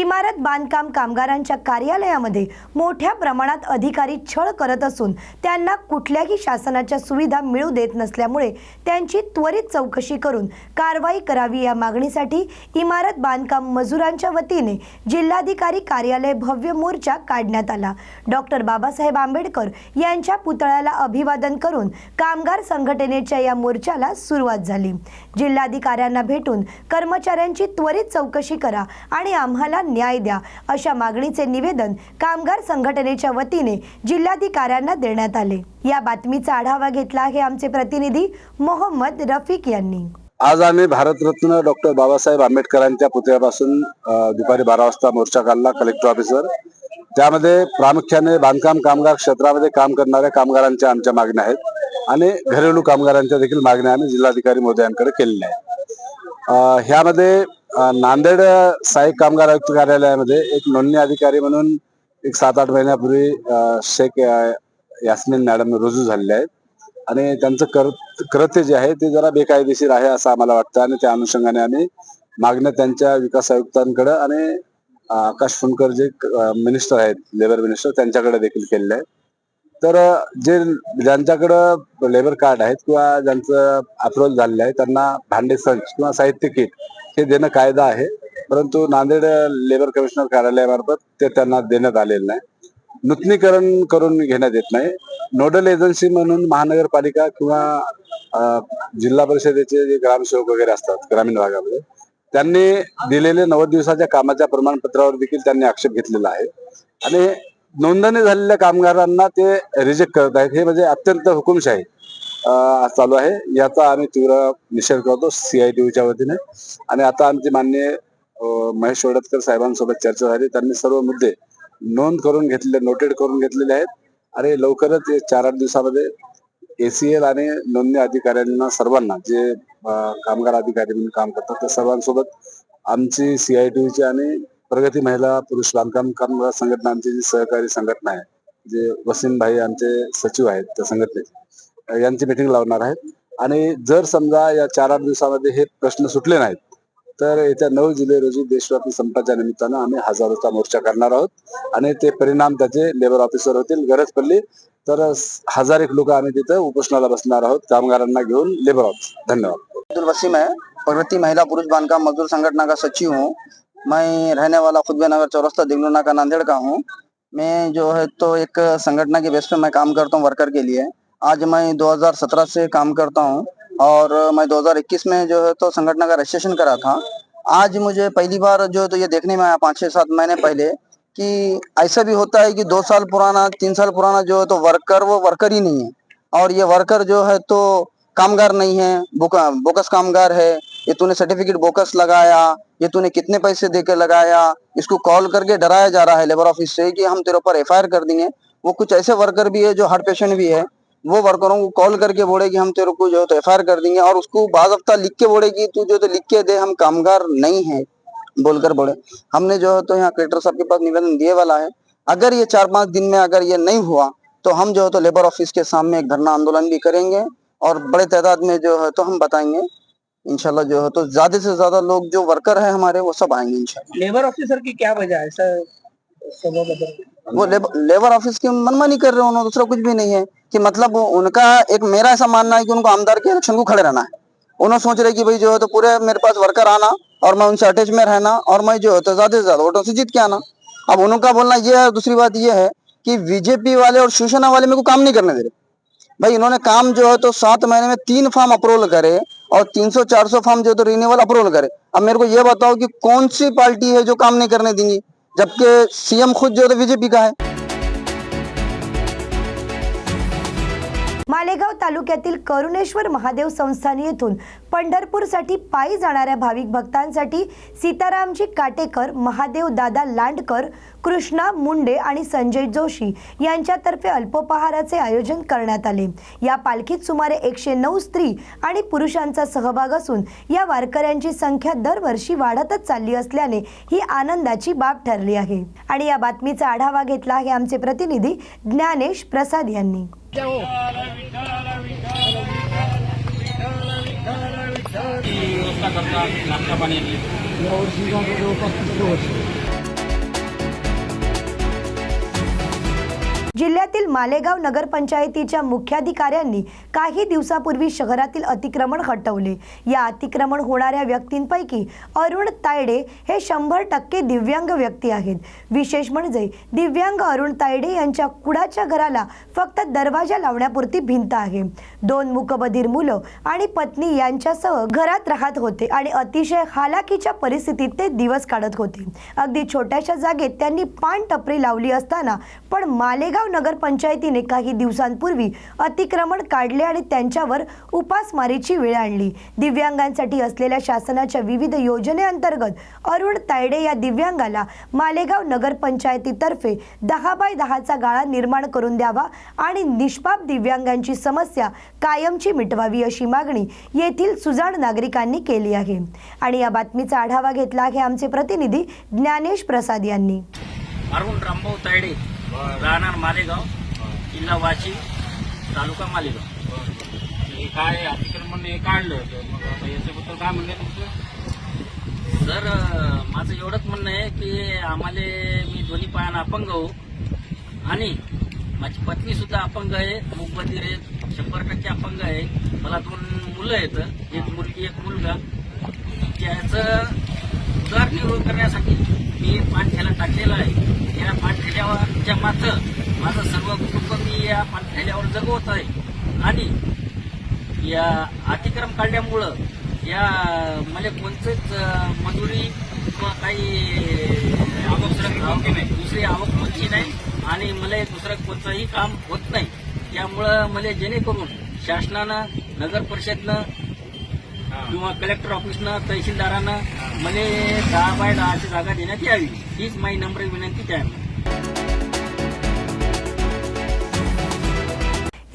इमारत बांधकाम कामगारांच्या कार्यालयामध्ये मोठ्या प्रमाणात अधिकारी छळ करत असून त्यांना कुठल्याही शासनाच्या सुविधा मिळू देत नसल्यामुळे त्यांची त्वरित चौकशी करून कारवाई करावी या मागणीसाठी इमारत बांधकाम मजुरांच्या वतीने जिल्हाधिकारी कार्यालय भव्य मोर्चा काढण्यात आला. डॉक्टर बाबासाहेब आंबेडकर यांच्या पुतळ्याला अभिवादन करून कामगार संघटनेच्या या मोर्चाला सुरुवात झाली. जिल्हाधिकाऱ्यांना भेटून कर्मचाऱ्यांची त्वरित चौकशी करा आणि आम्हाला न्याय द्या अशा मागणीचे निवेदन कामगार संघटनेच्या वतीने जिल्हाधिकाऱ्यांना देण्यात आले. या बातमीचा आढावा घेतला आहे आमचे प्रतिनिधी मोहम्मद रफिक यांनी. आज आम्ही भारतरत्न डॉक्टर बाबासाहेब आंबेडकरांच्या पुतळ्यापासून दुपारी बारा वाजता मोर्चा काढला कलेक्टर ऑफिसर त्यामध्ये प्रामुख्याने बांधकाम कामगार क्षेत्रामध्ये काम करणाऱ्या कामगारांच्या आमच्या मागण्या आहेत आणि घरेलू कामगारांच्या देखील मागण्या आम्ही जिल्हाधिकारी महोदयांकडे केलेल्या आहेत. ह्यामध्ये नांदेड सहाय्यक कामगार आयुक्त कार्यालयामध्ये एक नोंदणी अधिकारी म्हणून एक सात आठ महिन्यापूर्वी शेख अ, यास्मिन मॅडम रुजू झालेले आहेत. आणि त्यांचं कर कृत्य जे आहे ते जरा बेकायदेशीर आहे असं आम्हाला वाटतं आणि त्या अनुषंगाने आम्ही मागण्या त्यांच्या विकास आयुक्तांकडे आणि आकाश फुनकर जे मिनिस्टर आहेत लेबर मिनिस्टर त्यांच्याकडे देखील केलेले आहे तर जे ज्यांच्याकडं लेबर कार्ड आहेत किंवा ज्यांचं अप्रोल झालेलं आहे त्यांना भांडे संच किंवा साहित्य किट हे देणं कायदा आहे. परंतु नांदेड लेबर कमिशनर कार्यालयामार्फत ते त्यांना देण्यात आलेलं नाही. नूतनीकरण करून घेण्यात येत नाही. नोडल एजन्सी म्हणून महानगरपालिका किंवा जिल्हा परिषदेचे जे ग्रामसेवक वगैरे असतात ग्रामीण भागामध्ये त्यांनी दिलेले नव्वद दिवसाच्या कामाच्या प्रमाणपत्रावर देखील त्यांनी आक्षेप घेतलेला आहे. आणि नोंदणी झालेल्या कामगारांना ते रिजेक्ट करत आहेत. हे म्हणजे अत्यंत हुकुमशाही. चालू आहे. याचा आम्ही तीव्र निषेध करतो सीआयटीच्या वतीने. आणि आता आमचे मान्य महेश वडतकर साहेबांसोबत चर्चा झाली. त्यांनी सर्व मुद्दे नोंद करून घेतलेले नोटेड करून घेतलेले आहेत. आणि लवकरच हे चार आठ दिवसामध्ये एसीएल आणि नोंदणी अधिकाऱ्यांना सर्वांना जे कामगार अधिकारी म्हणून काम करतात त्या सर्वांसोबत आमची सीआयटीची आणि प्रगती महिला पुरुष बांधकाम कामगार संघटना आमची जी सहकारी संघटना आहे जे वसीम भाई आमचे सचिव आहेत त्या संघटनेचे. यांची मिटिंग लावणार आहेत. आणि जर समजा या चार आठ दिवसामध्ये हे प्रश्न सुटले नाहीत तर येत्या नऊ जुलै रोजी देशव्यापी संपाच्या निमित्तानं आम्ही हजारोचा मोर्चा करणार आहोत. आणि ते परिणाम त्याचे लेबर ऑफिसर होतील गरज पडली तर हजार एक लोक आम्ही तिथं उपोषणाला बसणार आहोत कामगारांना घेऊन लेबर ऑफिस धन्यवाद. अब्दुल वसीम है प्रगति महिला पुरुष बांधकाम मजदूर संगठन का सचिव हूँ. मैं रहने वाला खुदबे नगर चौरस्ता दिगलुना का नांदेड़ का हूँ. मैं जो है तो एक संगठन के बेस पे मैं काम करता हूँ वर्कर के लिए. आज मैं 2017 से काम करता हूँ और मैं 2021 में जो है तो संगठन का रजिस्ट्रेशन करा था। आज मुझे पहली बार जो है तो ये देखने में आया पाँच छह सात महीने पहले कि ऐसा भी होता है कि दो साल पुराना तीन साल पुराना जो है तो वर्कर वो वर्कर ही नहीं है। और ये वर्कर जो है तो कामगार नहीं है बोका, बोकस कामगार है ये तूने सर्टिफिकेट बोकस लगाया ये तूने कितने पैसे देकर लगाया इसको कॉल करके डराया जा रहा है लेबर ऑफ़िस से कि हम तेरे ऊपर एफआईआर कर देंगे। वो कुछ ऐसे वर्कर भी है जो हार्ट पेशेंट भी है वो वर्करों को कॉल करके बोले कि हम तेरे को जो है तो एफ़ कर देंगे। और उसको बाजाबता लिख के बोले कि तू जो तो लिख के दे, हम कामगार नहीं है। बोलकर बोले। हमने जो है तो यहाँ कलेक्टर साहब के पास निवेदन दिए वाला है, अगर ये चार पाँच दिन में अगर ये नहीं हुआ तो हम जो है तो लेबर ऑफ़िस के सामने एक धरना आंदोलन भी करेंगे और बड़े तादाद में जो है तो हम बताएँगे। इंशाल्लाह जो है तो ज़्यादा से ज़्यादा लोग जो वर्कर है हमारे, वो सब आएँगे इंशाल्लाह लेबर ऑफिसर की क्या वजह है, सर? वो लेबर, ऑफ़िस की मनमानी कर रहे हैं दूसरा कुछ भी नहीं है कि मतलब उनका एक मेरा ऐसा मानना है कि उनको आमदार के इलेक्शन को खड़े रहना है। उन्होंने सोच रहे कि भाई जो है तो पूरे मेरे पास वर्कर आना और मैं उनसे अटैच में रहना और मैं जो है तो ज़्यादा से ज़्यादा वोटों से जीत के आना। अब उनका बोलना यह है दूसरी बात यह है कि बीजेपी वाले और शिवसेना वाले मेरे को काम नहीं करने दे रहे। भाई इन्होंने काम जो है तो सात महीने में तीन फॉर्म अप्रूवल करे और 300 400 फॉर्म जो है तो रिन्यूअल अप्रूवल करे। अब मेरे को यह बताओ कि कौन सी पार्टी है जो काम नहीं करने देंगी? जबकि सीएम खुद जो है तो बीजेपी का है। मालेगाव तालुक्यातील करुणेश्वर महादेव संस्थान येथून पंढरपूरसाठी पायी जाणाऱ्या भाविक भक्तांसाठी सीतारामजी काटेकर महादेव दादा लांडकर कृष्णा मुंडे आणि संजय जोशी यांच्यातर्फे अल्पोपहाराचे आयोजन करण्यात आले. या पालखीत सुमारे एकशे नऊ स्त्री आणि पुरुषांचा सहभाग असून या वारकऱ्यांची संख्या दरवर्षी वाढतच चालली असल्याने ही आनंदाची बाब ठरली आहे. आणि या बातमीचा आढावा घेतला आहे आमचे प्रतिनिधी ज्ञानेश प्रसाद यांनी. व्यवस्था करतात नाश्ता पाण्याची जिल्ह्यातील मालेगाव नगरपंचायतीच्या मुख्याधिकाऱ्यांनी काही दिवसापूर्वी शहरातील अतिक्रमण हटवले. या अतिक्रमण होणाऱ्या व्यक्तींपैकी अरुण तायडे हे शंभर टक्के दिव्यांग व्यक्ती आहेत. विशेष म्हणजे दिव्यांग अरुण तायडे यांच्या कुडाच्या घराला फक्त दरवाजा लावण्यापुरती भिंत आहे. दोन मुकबधीर मुलं आणि पत्नी यांच्यासह घरात राहत होते आणि अतिशय हालाकीच्या परिस्थितीत ते दिवस काढत होते. अगदी छोट्याशा जागेत त्यांनी पान टपरी लावली असताना पण मालेगाव नगरपंचायतीने काही दिवसांपूर्वी अतिक्रमण काढले आणि त्यांच्यावर उपासमारीची वेळ आणली. दिव्यांगांसाठी असलेल्या शासनाच्या विविध योजनेअंतर्गत अरुण तायडे या दिव्यांगाला मालेगाव नगरपंचायतीतर्फे दहा बाय दहाचा गाळा निर्माण करून द्यावा आणि निष्पाप दिव्यांगांची समस्या कायमची मिटवावी अशी मागणी येथील सुजाण नागरिकांनी केली आहे. आणि या बातमीचा आढावा घेतला आहे आमचे प्रतिनिधी ज्ञानेश प्रसाद यांनी. अरुण रामभाऊ तायडे राहणार मालेगाव जिल्हा वाशिम तालुका मालेगाव. हे काय अतिक्रमण हे काढलं मग आता याच्याबद्दल काय म्हणणं आहे तुमचं? सर माझं एवढंच म्हणणं आहे की आम्हाला मी दोन्ही पायानं अपंग हो आणि माझी पत्नी सुद्धा अपंग आहे मूकबधीर आहे शंभर टक्के अपंग आहे. मला दोन मुलं आहेत. एक मुलगी एक मुलगा. त्याचं उदरनिर्वाह करण्यासाठी मी पाणथ्याला टाकलेला आहे. या पाणथ्याल्यावरच्या मात्र माझं सर्व कुटुंब मी या पाणथ्याल्यावर जगवत आहे. आणि या अतिक्रम काढल्यामुळं या मला कोणतंच मजुरी किंवा काही आवक नाही. दुसरी आवक कोणची नाही आणि मला दुसरं कोणतंही काम होत नाही. त्यामुळं मला जेणेकरून शासनानं नगर परिषदनं किंवा कलेक्टर ऑफिसनं तहसीलदारानं मला दहा बाय दहाची जागा देण्यात यावी. हीच माझी नम्र विनंती त्यामुळे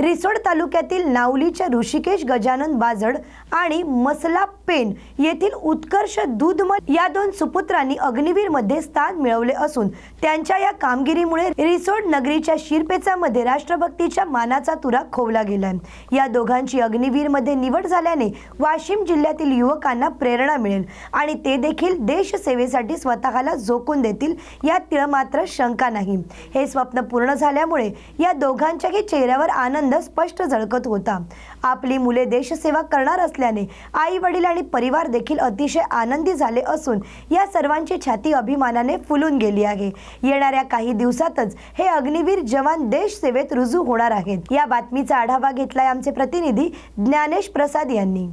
रिसोड तालुक्यातील नावलीच्या ऋषिकेश गजानन बाजड आणि मसला पेन येथील उत्कर्ष दूधमल या दोन सुपुत्रांनी अग्निवीरमध्ये स्थान मिळवले असून त्यांच्या या कामगिरीमुळे रिसोड नगरीच्या शिरपेचामध्ये राष्ट्रभक्तीच्या मानाचा तुरा खोवला गेलाय. या दोघांची अग्निवीरमध्ये निवड झाल्याने वाशिम जिल्ह्यातील युवकांना प्रेरणा मिळेल आणि ते देखील देशसेवेसाठी स्वतःला झोकून देतील यात तिळमात्र शंका नाही. हे स्वप्न पूर्ण झाल्यामुळे या दोघांच्याही चेहऱ्यावर आनंद स्पष्ट झळकत होता. आपली मुले देशसेवा करणार असल्याने आई वडील आणि परिवार देखील अतिशय आनंदी झाले असून या सर्वांची छाती अभिमानाने फुलून गेली आहे. येणाऱ्या काही दिवसातच हे अग्निवीर जवान देशसेवेत रुजू होणार आहेत. या बातमीचा आढावा घेतलाय आमचे प्रतिनिधी ज्ञानेश प्रसाद यांनी.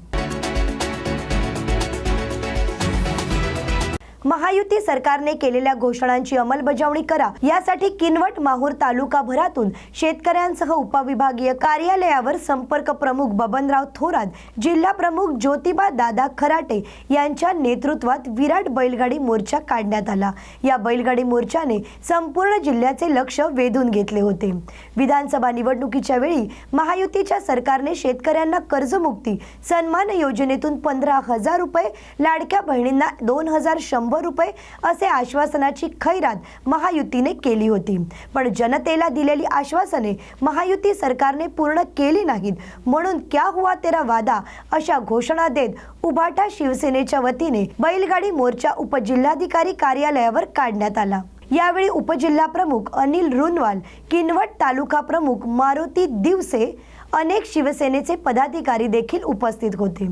महायुती सरकारने केलेल्या घोषणांची अंमलबजावणी करा. यासाठी किनवट माहूर तालुका भरातून शेतकऱ्यांसह उपविभागीय कार्यालयावर संपर्क प्रमुख बबनराव थोरात जिल्हा प्रमुख ज्योतिबा दादा खराटे यांच्या नेतृत्वात विराट बैलगाडी मोर्चा काढण्यात आला. या बैलगाडी मोर्चाने संपूर्ण जिल्ह्याचे लक्ष वेधून घेतले होते. विधानसभा निवडणुकीच्या वेळी महायुतीच्या सरकारने शेतकऱ्यांना कर्जमुक्ती सन्मान योजनेतून पंधरा हजार रुपये लाडक्या बहिणींना दोन हजार शंभर रुपये असे आश्वासनाची खैरात महायुतीने केली होती. पण जनतेला दिलेली आश्वासने महायुती सरकारने पूर्ण केली नाहीत. म्हणून क्या हुआ तेरा वादा अशा घोषणा देत उभाटा शिवसेनेच्या वतीने बैलगाडी मोर्चा उपजिल्हाधिकारी कार्यालयावर काढण्यात आला. यावेळी उपजिल्हा प्रमुख अनिल रुनवाल किनवट तालुका प्रमुख मारुती दिवसे अनेक शिवसेनेचे पदाधिकारी देखील उपस्थित होते.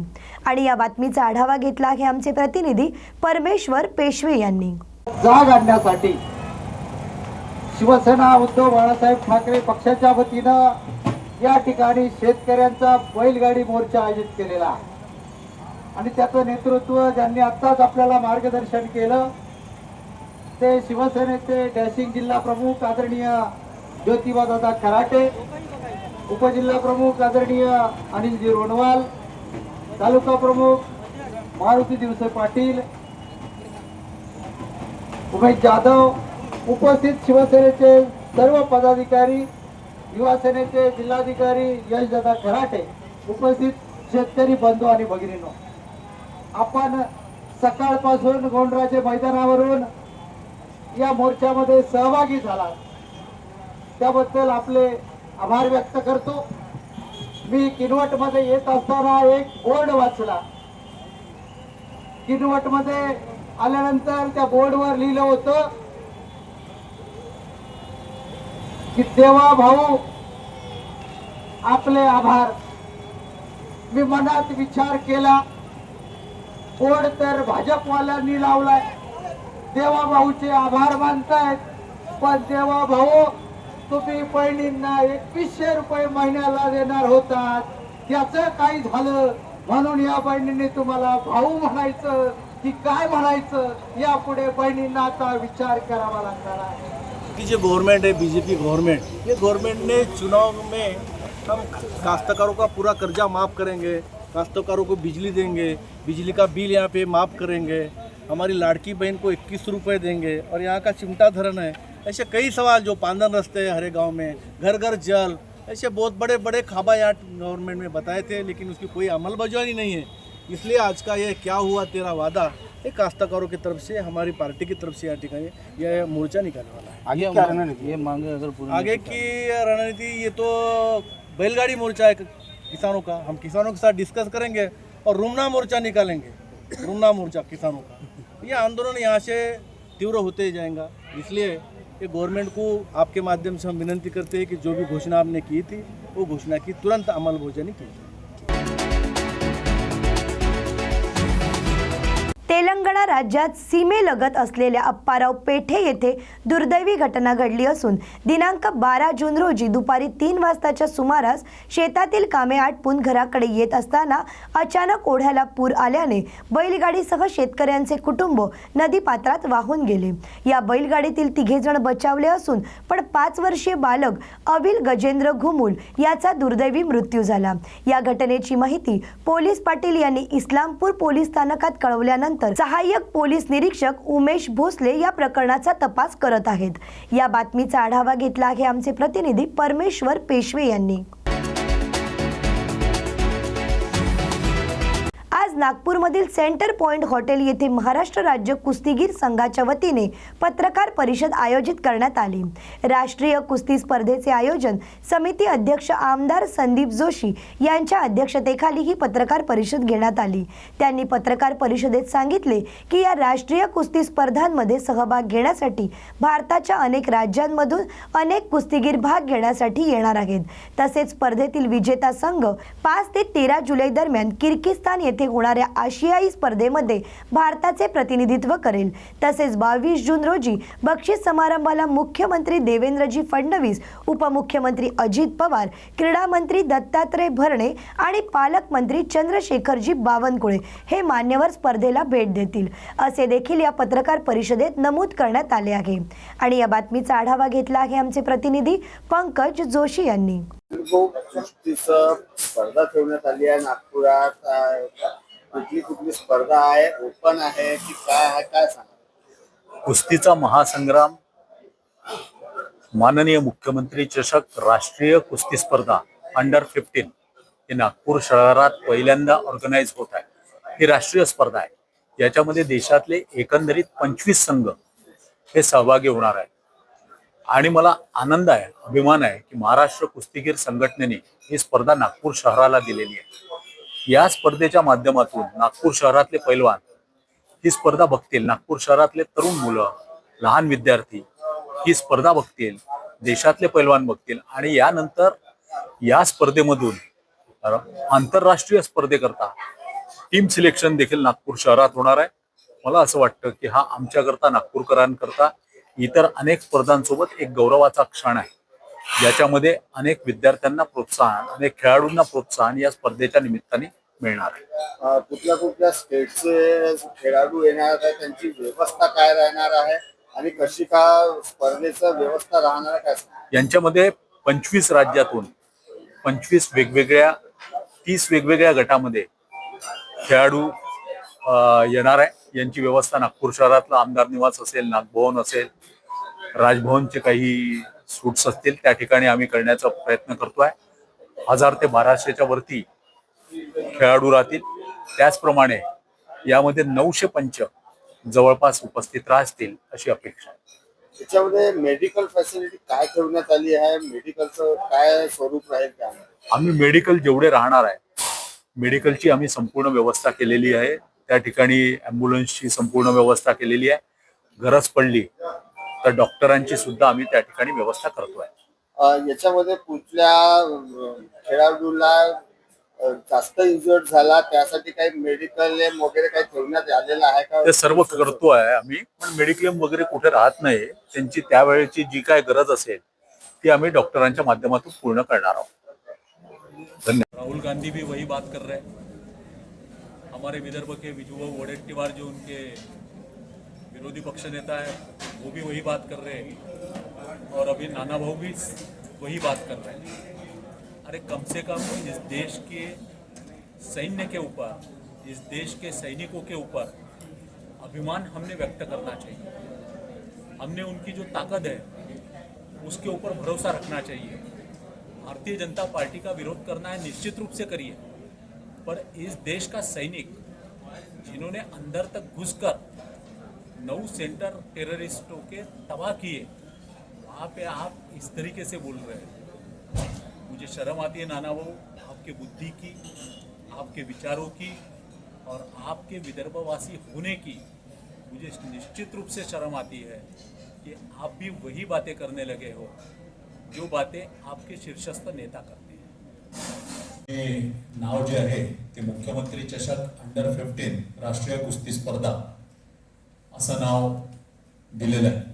आणि या बातमीचा आढावा घेतला आहे आमचे प्रतिनिधी परमेश्वर पेशवे यांनी. जाग आणण्यासाठी शिवसेना उद्धव बाळासाहेब ठाकरे पक्षाच्या वतीनं या ठिकाणी शेतकऱ्यांचा बैलगाडी मोर्चा आयोजित केलेला आहे. आणि त्याचं नेतृत्व ज्यांनी आत्ताच आपल्याला मार्गदर्शन केलं ते शिवसेनेचे डॅशिंग जिल्हा प्रमुख आदरणीय ज्योतिबा दादा खराटे उपजिल्हा प्रमुख आदरणीय अनिलजी रोणवाल तालुका प्रमुख मारुती दिवसे पाटील उमेश जाधव उपस्थित शिवसेनेचे सर्व पदाधिकारी युवा सेनेचे जिल्हाधिकारी यशदादा खराटे उपस्थित शेतकरी बंधू आणि भगिनींनो. आपण सकाळपासून गोंडराचे मैदानावरून या मोर्चामध्ये सहभागी झाला त्याबद्दल आपले आभार व्यक्त करतो. मी किनवटमध्ये येत असताना एक बोर्ड वाचला. किनवटमध्ये आल्यानंतर त्या बोर्डवर लिहिलं होतं की देवा भाऊ आपले आभार. मी मनात विचार केला बोर्ड तर भाजपवाल्यांनी लावलाय. देवा भाऊचे आभार मानतायत पण देवा भाऊ तुम्ही बहिणींना एकवीसशे रुपये महिन्याला देणार होतात. त्याचं काही झालं? म्हणून या बहिणींनी तुम्हाला भाऊ म्हणायचं की काय म्हणायचं? यापुढे बहिणींना आता विचार करावा लागणार आहे. की जो गवर्नमेंट है बीजेपी गवर्नमेंट ये गवर्नमेंट ने चुनाव में हम काश्तकारों का पूरा कर्जा माफ़ करेंगे काश्तकारों को बिजली देंगे बिजली का बिल यहाँ पे माफ़ करेंगे हमारी लाड़की बहन को इक्कीस रुपये देंगे और यहाँ का चिमटा धरण है। ऐसे कई सवाल जो पांदन रस्ते हरे गाँव में घर घर जल ऐसे बहुत बड़े बड़े खाबा यहाँ गवर्नमेंट में बताए थे लेकिन उसकी कोई अमलबजानी नहीं है। इसलिए आज का ये क्या हुआ तेरा वादा? ये काश्तकारों की तरफ़ से हमारी पार्टी की तरफ़ से यहाँ ठिकानी यह मोर्चा निकालने वाला है। आगे क्या रणनीति? ये मांगे अगर पूरी आगे की रणनीति ये तो बैलगाड़ी मोर्चा है किसानों का। हम किसानों के साथ डिस्कस करेंगे और रुमना मोर्चा निकालेंगे। रुमना मोर्चा किसानों का। ये आंदोलन यहाँ से तीव्र होते ही जाएगा। इसलिए ये गवर्नमेंट को आपके माध्यम से हम विनंती करते हैं कि जो भी घोषणा आपने की थी वो घोषणा की तुरंत अमल हो भोजनी की। तेलंगणा राज्यात सीमेलगत असलेल्या अप्पाराव पेठे येथे दुर्दैवी घटना घडली असून दिनांक बारा जून रोजी दुपारी तीन वाजताच्या सुमारास शेतातील कामे आटपून घराकडे येत असताना अचानक ओढ्याला पूर आल्याने बैलगाडीसह शेतकऱ्यांचे कुटुंब नदीपात्रात वाहून गेले. या बैलगाडीतील तिघे जण बचावले असून पण पाच वर्षीय बालक अविल गजेंद्र घुमुल याचा दुर्दैवी मृत्यू झाला. या घटनेची माहिती पोलीस पाटील यांनी इस्लामपूर पोलीस स्थानकात कळवल्यानंतर सहाय्यक पोलीस निरीक्षक उमेश भोसले या प्रकरणाचा तपास करत आहेत. या बातमीचा आढावा घेतला आहे आमचे प्रतिनिधी परमेश्वर पेशवे यांनी. नागपूरमधील सेंटर पॉइंट हॉटेल येथे महाराष्ट्र राज्य कुस्तीगीर संघाच्या वतीने पत्रकार परिषद आयोजित करण्यात आली. राष्ट्रीय कुस्ती स्पर्धेचे आयोजन समिती अध्यक्ष आमदार संदीप जोशी यांच्या अध्यक्षतेखाली ही पत्रकार परिषद घेण्यात आली. त्यांनी पत्रकार परिषदेत सांगितले की या राष्ट्रीय कुस्ती स्पर्धांमध्ये सहभाग घेण्यासाठी भारताच्या अनेक राज्यांमधून अनेक कुस्तीगीर भाग घेण्यासाठी येणार आहेत. तसेच स्पर्धेतील विजेता संघ पाच ते तेरा जुलै दरम्यान किर्गिस्तान येथे होणार होणाऱ्या आशियाई स्पर्धेमध्ये भारताचे प्रतिनिधित्व करेल. तसेच बावीस जून रोजी बक्षीस समारंभाला मुख्यमंत्री देवेंद्रजी फडणवीस उपमुख्यमंत्री अजित पवार क्रीडा मंत्री दत्तात्रय भरणे आणि पालकमंत्री चंद्रशेखरजी बावनकुळे हे मान्यवर स्पर्धेला भेट देतील. असे देखील या पत्रकार परिषदेत नमूद करण्यात आले आहे. आणि या बातमीचा आढावा घेतला आहे आमचे प्रतिनिधी पंकज जोशी यांनी. हो, स्पर्धा ठेवण्यात आली आहे नागपुरात. कुठली कुठली स्पर्धा आहे ओपन आहे की काय आहे काय सांगा? कुस्तीचा महासंग्राम माननीय मुख्यमंत्री चषक राष्ट्रीय कुस्ती स्पर्धा अंडर फिफ्टीन ही नागपूर शहरात पहिल्यांदा ऑर्गनाईज होत आहे. ही राष्ट्रीय स्पर्धा आहे. याच्यामध्ये देशातले एकंदरीत पंचवीस संघ हे सहभागी होणार आहे आणि मला आनंद आहे अभिमान आहे की महाराष्ट्र कुस्तीगीर संघटनेने ही स्पर्धा नागपूर शहराला दिलेली आहे. या स्पर्धेच्या माध्यमातून नागपूर शहरातले पैलवान ही स्पर्धा बघतील. नागपूर शहरातले तरुण मुलं लहान विद्यार्थी ही स्पर्धा बघतील देशातले पैलवान बघतील. आणि यानंतर या स्पर्धेमधून आंतरराष्ट्रीय स्पर्धेकरता टीम सिलेक्शन देखील नागपूर शहरात होणार आहे. मला असं वाटतं की हा आमच्याकरता नागपूरकरांकरता इतर अनेक स्पर्धांसोबत एक गौरवाचा क्षण आहे. ज्याच्यामध्ये अनेक विद्यार्थ्यांना प्रोत्साहन अनेक खेळाडूंना प्रोत्साहन या स्पर्धेच्या निमित्ताने मिळणार आहे. कुठल्या कुठल्या स्टेटचे खेळाडू येणार आहे त्यांची व्यवस्था काय राहणार आहे आणि कशी का स्पर्धेचं व्यवस्था राहणार आहे काय यांच्यामध्ये पंचवीस राज्यातून पंचवीस वेगवेगळ्या तीस वेगवेगळ्या गटामध्ये खेळाडू येणार आहे. यांची व्यवस्था नागपूर शहरातलं आमदार निवास असेल नागभवन असेल राजभवनचे काही सूट्स असतील त्या ठिकाणी आम्ही करण्याचा प्रयत्न करतोय. हजार ते बाराशेच्या वरती खेळाडू राहतील. त्याचप्रमाणे यामध्ये नऊशे पंच जवळपास उपस्थित राहतील अशी अपेक्षा त्याच्यामध्ये मेडिकल फॅसिलिटी काय ठेवण्यात आली आहे? मेडिकलचं काय स्वरूप राहील काय आम्ही मेडिकल जेवढे राहणार आहे मेडिकलची आम्ही संपूर्ण व्यवस्था केलेली आहे. त्या ठिकाणी ॲम्ब्युलन्सची संपूर्ण व्यवस्था केलेली आहे. गरज पडली तर डॉक्टरांची सुद्धा आम्ही त्या ठिकाणी व्यवस्था करतोय. याच्यामध्ये कुठल्या खेळाडूला जास्त इंजुर्ड झाला त्यासाठी काही मेडिकल वगैरे काही ठेवण्यात आलेलं आहे का? ते सर्व करतो आहे आम्ही पण मेडिक्लेम वगैरे कुठे राहत नाही त्यांची त्यावेळेची जी काय गरज असेल ती आम्ही डॉक्टरांच्या माध्यमातून पूर्ण करणार आहोत. धन्यवाद. राहुल गांधी भी वही बात कर रहे हैं। हमारे विदर्भ के विजुआ वडेट्टीवार जो उनके विरोधी पक्ष नेता है, वो भी वही बात कर रहे हैं। और अभी नाना भाऊ भी वही बात कर रहे हैं। अरे कम से कम इस देश के सैन्य के ऊपर, इस देश के सैनिकों के ऊपर अभिमान हमने व्यक्त करना चाहिए। हमने उनकी जो ताकत है, उसके ऊपर भरोसा रखना चाहिए। भारतीय जनता पार्टी का विरोध करना है, निश्चित रूप से करिए। पर इस देश का सैनिक, जिन्होंने अंदर तक घुसकर नौ सेंटर टेररिस्टों के तबाह किए। वहाँ पे आप इस तरीके से बोल रहे हैं। मुझे शर्म आती है नाना बाबू, आपके बुद्धि की, आपके विचारों की और आपके विदर्भवासी होने की मुझे निश्चित रूप से शर्म आती है कि आप भी वही बातें करने लगे हो, जो बातें आपके शीर्षस्थ नेता करते हैं। नाव जे ते मुख्यमंत्री चषक अंडर फिफ्टीन राष्ट्रीय कुस्ती स्पर्धा असं नाव दिलेलं आहे.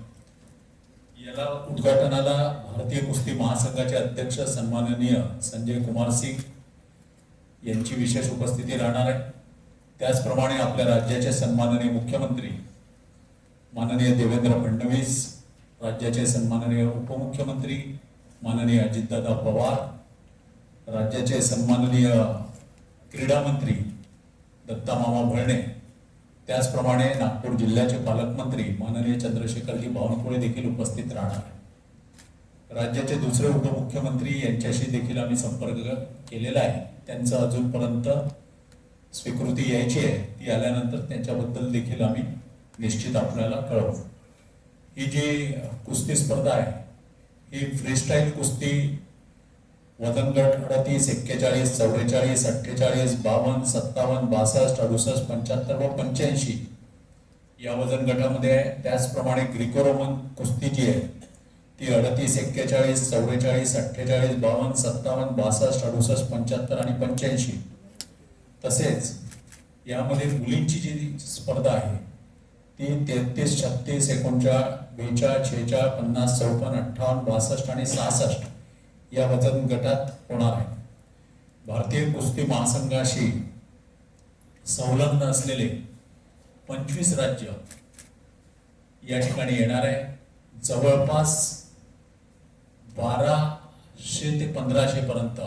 याला उद्घाटनाला भारतीय कुस्ती महासंघाचे अध्यक्ष सन्माननीय संजय कुमार सिंग यांची विशेष उपस्थिती राहणार आहे. त्याचप्रमाणे आपल्या राज्याचे सन्माननीय मुख्यमंत्री माननीय देवेंद्र फडणवीस राज्याचे सन्माननीय उपमुख्यमंत्री माननीय अजितदादा पवार राज्याचे सन्माननीय क्रीडा मंत्री दत्तामामा भरणे त्याचप्रमाणे नागपूर जिल्ह्याचे पालकमंत्री माननीय चंद्रशेखरजी बावनकुळे देखील उपस्थित राहणार राज्याचे दुसरे उपमुख्यमंत्री यांच्याशी देखील आम्ही संपर्क केलेला आहे. त्यांचं अजूनपर्यंत स्वीकृती यायची आहे. ती आल्यानंतर त्यांच्याबद्दल देखील आम्ही निश्चित आपल्याला कळवू. ही जी कुस्ती स्पर्धा आहे ही फ्रीस्टाईल कुस्ती वजन गट अडतीस एक्केचाळीस चव्वेचाळीस अठ्ठेचाळीस बावन्न सत्तावन्न बासष्ट अडुसष्ट पंच्याहत्तर व पंच्याऐंशी या वजन गटामध्ये आहे. त्याचप्रमाणे ग्रिको रोमन कुस्ती जी आहे ती अडतीस एक्केचाळीस चव्वेचाळीस अठ्ठेचाळीस बावन्न सत्तावन्न बासष्ट अडुसष्ट पंच्याहत्तर आणि पंच्याऐंशी. तसेच यामध्ये मुलींची जी स्पर्धा आहे ती तेहतीस छत्तीस एकोणचाळ बेचाळ छेचाळ पन्नास चौपन्न अठ्ठावन्न बासष्ट आणि सहासष्ट या वजन गटात होणार आहे. भारतीय कुस्ती महासंघाशी संलग्न असलेले पंचवीस राज्य या ठिकाणी येणार आहे. जवळपास बाराशे ते पंधराशे पर्यंत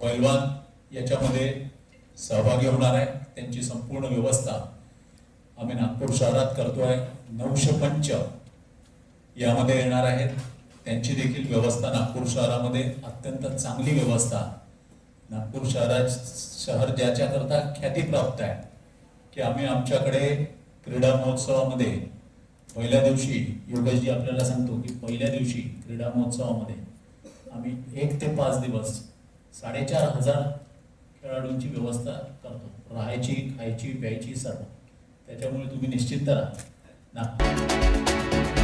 पैलवान याच्यामध्ये सहभागी होणार आहे. त्यांची संपूर्ण व्यवस्था आम्ही नागपूर शहरात करतोय. नऊशे पंच यामध्ये येणार आहेत. त्यांची देखील व्यवस्था नागपूर शहरामध्ये अत्यंत चांगली व्यवस्था. नागपूर शहरा शहर ज्याच्याकरता ख्यातीप्राप्त आहे की आम्ही आमच्याकडे क्रीडा महोत्सवामध्ये पहिल्या दिवशी योगेशजी आपल्याला सांगतो की पहिल्या दिवशी क्रीडा महोत्सवामध्ये आम्ही एक ते पाच दिवस साडेचार हजार खेळाडूंची व्यवस्था करतो. राहायची खायची प्यायची सर्व. त्याच्यामुळे तुम्ही निश्चिंत राहा. नागपूर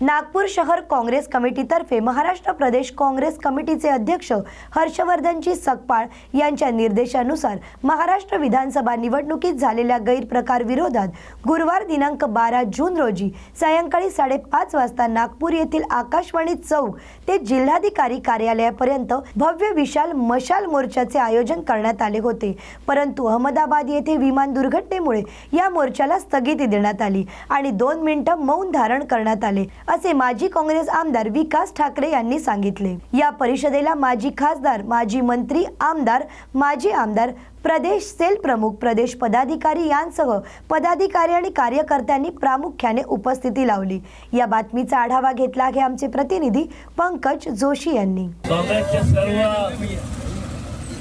नागपूर शहर काँग्रेस कमिटीतर्फे महाराष्ट्र प्रदेश काँग्रेस कमिटीचे अध्यक्ष हर्षवर्धनजी सकपाळ यांच्या निर्देशानुसार महाराष्ट्र विधानसभा निवडणुकीत झालेल्या गैरप्रकार विरोधात गुरुवार दिनांक बारा जून रोजी सायंकाळी साडेपाच वाजता नागपूर येथील आकाशवाणी चौक ते जिल्हाधिकारी कार्यालयापर्यंत भव्य विशाल मशाल मोर्चाचे आयोजन करण्यात आले होते. परंतु अहमदाबाद येथे विमान दुर्घटनेमुळे या मोर्चाला स्थगिती देण्यात आली आणि दोन मिनिटं मौन धारण करण्यात आले. असे माजी काँग्रेस आमदार विकास ठाकरे यांनी सांगितले. या परिषदेला माजी खासदार माजी मंत्री आमदार माजी आमदार प्रदेश सेल प्रमुख प्रदेश पदाधिकारी यांसह पदाधिकारी आणि कार्यकर्त्यांनी प्रामुख्याने उपस्थिती लावली. या बातमीचा आढावा घेतला आहे आमचे प्रतिनिधी पंकज जोशी यांनी. काँग्रेसचे सर्व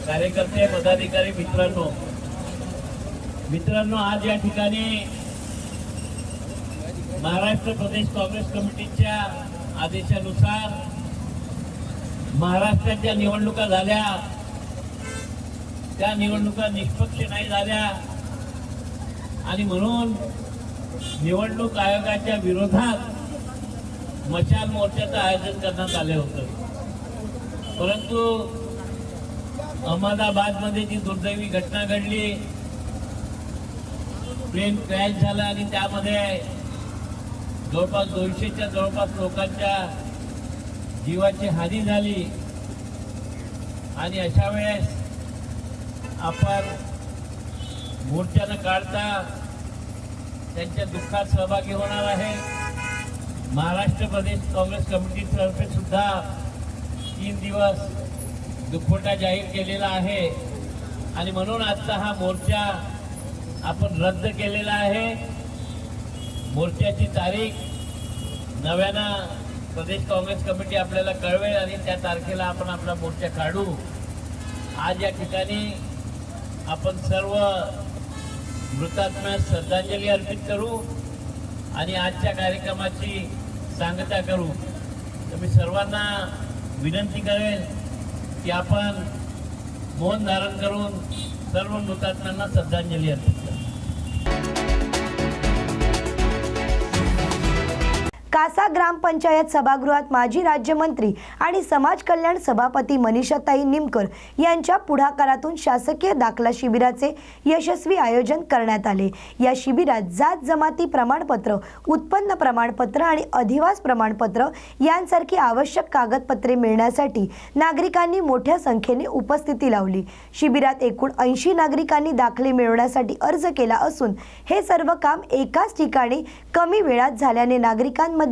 कार्यकर्ते पदाधिकारी मित्रांनो. मित्रांनो आज या ठिकाणी महाराष्ट्र प्रदेश काँग्रेस कमिटीच्या आदेशानुसार महाराष्ट्रात ज्या निवडणुका झाल्या त्या निवडणुका निष्पक्ष नाही झाल्या. आणि म्हणून निवडणूक आयोगाच्या विरोधात मशाल मोर्चाचं आयोजन करण्यात आलं होतं. परंतु अहमदाबादमध्ये जी दुर्दैवी घटना घडली प्लेन क्रॅश झाला आणि त्यामध्ये जवळपास दोनशेच्या जवळपास लोकांच्या जीवाची हानी झाली. आणि अशा वेळेस आपण मोर्चा न काढता त्यांच्या दुःखात सहभागी होणार आहे. महाराष्ट्र प्रदेश काँग्रेस कमिटीतर्फे सुद्धा तीन दिवस दुखवटा जाहीर केलेला आहे. आणि म्हणून आजचा हा मोर्चा आपण रद्द केलेला आहे. मोर्चाची तारीख नव्यानं प्रदेश काँग्रेस कमिटी आपल्याला कळवेल आणि त्या तारखेला आपण आपला मोर्चा काढू. आज या ठिकाणी आपण सर्व मृतात्म्यास श्रद्धांजली अर्पित करू आणि आजच्या कार्यक्रमाची सांगता करू. तर मी सर्वांना विनंती करेन की आपण मौन धारण करून सर्व मृतात्म्यांना श्रद्धांजली अर्पित कासा ग्रामपंचायत सभागृहात माजी राज्यमंत्री आणि समाज कल्याण सभापती मनीषाताई निमकर यांच्या पुढाकारातून शासकीय दाखला शिबिराचे यशस्वी आयोजन करण्यात आले. या शिबिरात जात जमाती प्रमाणपत्र उत्पन्न प्रमाणपत्र आणि अधिवास प्रमाणपत्र यांसारखी आवश्यक कागदपत्रे मिळण्यासाठी नागरिकांनी मोठ्या संख्येने उपस्थिती लावली. शिबिरात एकूण ऐंशी नागरिकांनी दाखले मिळवण्यासाठी अर्ज केला असून हे सर्व काम एकाच ठिकाणी कमी वेळात झाल्याने नागरिकांमध्ये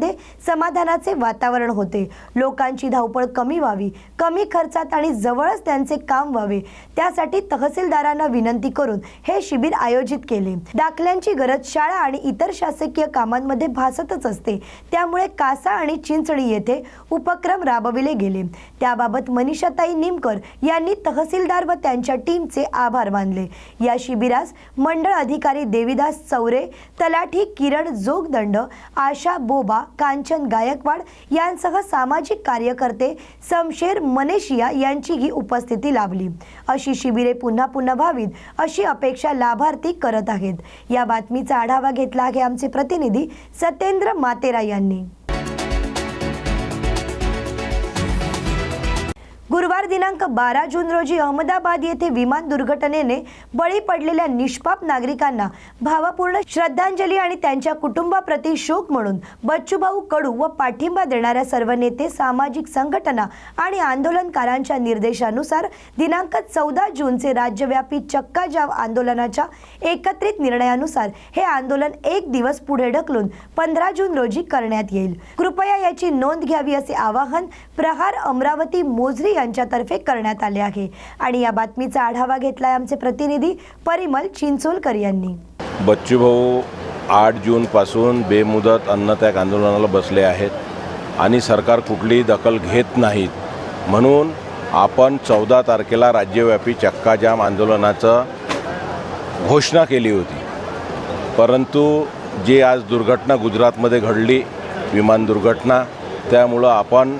समाधानाचे वातावरण होते. लोकांची धावपळ कमी व्हावी कमी खर्चात आणि जवळच त्यांचे काम व्हावे त्यासाठी तहसीलदारांना विनंती करून हे शिबिर आयोजित केले. दाखल्यांची गरज शाळा आणि इतर शासकीय कामांमध्ये भासतच असते. त्यामुळे कासा आणि चिंचणी येथे उपक्रम राबविले गेले. त्याबाबत मनीषाताई निमकर यांनी तहसीलदार व त्यांच्या टीमचे आभार मानले. या शिबिरास मंडळ अधिकारी देविदास चौरे तलाठी किरण जोगदंड आशा बोबा कांचन गायकवाड यांसह सामाजिक कार्यकर्ते समशेर मनेशिया यांचीही उपस्थिती लाभली. अशी शिबिरे पुन्हा पुन्हा व्हावीत अशी अपेक्षा लाभार्थी करत आहेत. या बातमीचा आढावा घेतला आहे आमचे प्रतिनिधी सत्येंद्र मातेरा यांनी. गुरुवार दिनांक बारा जून रोजी अहमदाबाद येथे विमान दुर्घटनेने बळी पडलेल्या निष्पाप नागरिकांना भावपूर्ण श्रद्धांजली आणि त्यांच्या कुटुंबाप्रती शोक म्हणून बच्चूभाऊ कडू व पाठिंबा देणाऱ्या सर्व नेते सामाजिक संघटना आणि आंदोलनकारांच्या निर्देशानुसार दिनांक चौदा जूनचे राज्यव्यापी चक्काजाम आंदोलनाच्या एकत्रित निर्णयानुसार हे आंदोलन एक दिवस पुढे ढकलून पंधरा जून रोजी करण्यात येईल. कृपया याची नोंद घ्यावी असे आवाहन प्रहार अमरावती मोझरी यांच्यातर्फे करण्यात आले आहे. आणि या बातमीचा आढावा घेतलाय आमचे प्रतिनिधी परिमल चिंचोलकर यांनी. बच्चूभाऊ आठ जूनपासून बेमुदत अन्नत्याग आंदोलनाला बसले आहेत आणि सरकार कुठलीही दखल घेत नाहीत. म्हणून आपण चौदा तारखेला राज्यव्यापी चक्काजाम आंदोलनाचं घोषणा केली होती. परंतु जी आज दुर्घटना गुजरातमध्ये घडली विमान दुर्घटना त्यामुळं आपण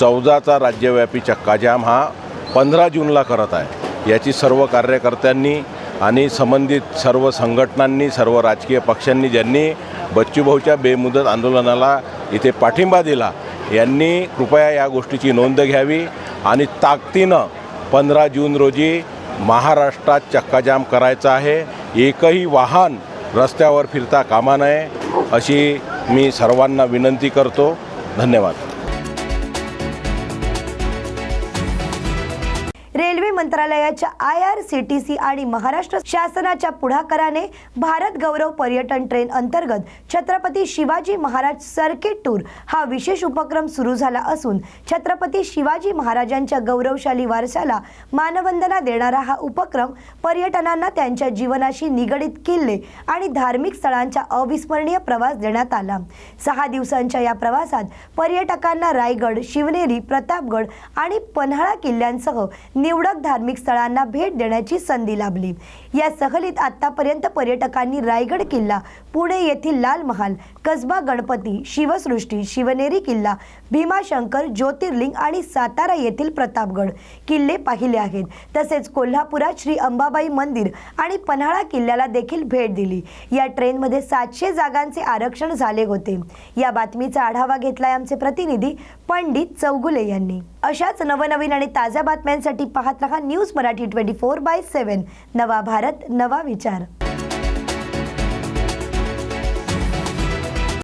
चौदाचा राज्यव्यापी चक्काजाम हा पंधरा जूनला करत आहे. याची सर्व कार्यकर्त्यांनी आणि संबंधित सर्व संघटनांनी सर्व राजकीय पक्षांनी ज्यांनी बच्चूभाऊच्या बेमुदत आंदोलनाला इथे पाठिंबा दिला यांनी कृपया या गोष्टीची नोंद घ्यावी आणि ताकदीनं पंधरा जून रोजी महाराष्ट्रात चक्काजाम करायचा आहे. एकही वाहन रस्त्यावर फिरता कामा नये अशी मी सर्वांना विनंती करतो. धन्यवाद. मंत्रालयाच्या I R C T C आणि महाराष्ट्र शासनाच्या पुढाकाराने भारत गौरव पर्यटन ट्रेन अंतर्गत छत्रपती शिवाजी महाराज सर्किट टूर हा विशेष उपक्रम सुरू झाला असून छत्रपती शिवाजी महाराजांच्या गौरवशाली वारशाला मानवंदना देणारा हा उपक्रम पर्यटनांना त्यांच्या जीवनाशी निगडीत किल्ले आणि धार्मिक स्थळांचा अविस्मरणीय प्रवास देण्यात आला. सहा दिवसांच्या या प्रवासात पर्यटकांना रायगड शिवनेरी प्रतापगड आणि पन्हाळा किल्ल्यांसह निवडक धार्मिक धार्मिक स्थळांना भेट देण्याची संधी लाभली. या सहलीत आतापर्यंत पर्यटकांनी रायगड किल्ला पुणे येथील लाल महाल कसबा गणपती शिवसृष्टी शिवनेरी किल्ला भीमाशंकर ज्योतिर्लिंग आणि सातारा येथील प्रतापगड किल्ले पाहिले आहेत. तसेच कोल्हापुरात श्री अंबाबाई मंदिर आणि पन्हाळा किल्ल्याला देखील भेट दिली. या ट्रेनमध्ये सातशे जागांचे आरक्षण झाले होते. या बातमीचा आढावा घेतलाय आमचे प्रतिनिधी पंडित चौगुले यांनी. अशाच नवनवीन आणि ताज्या बातम्यांसाठी पाहत रहा news Marathi twenty four by seven. नवा भारत नवा विचार.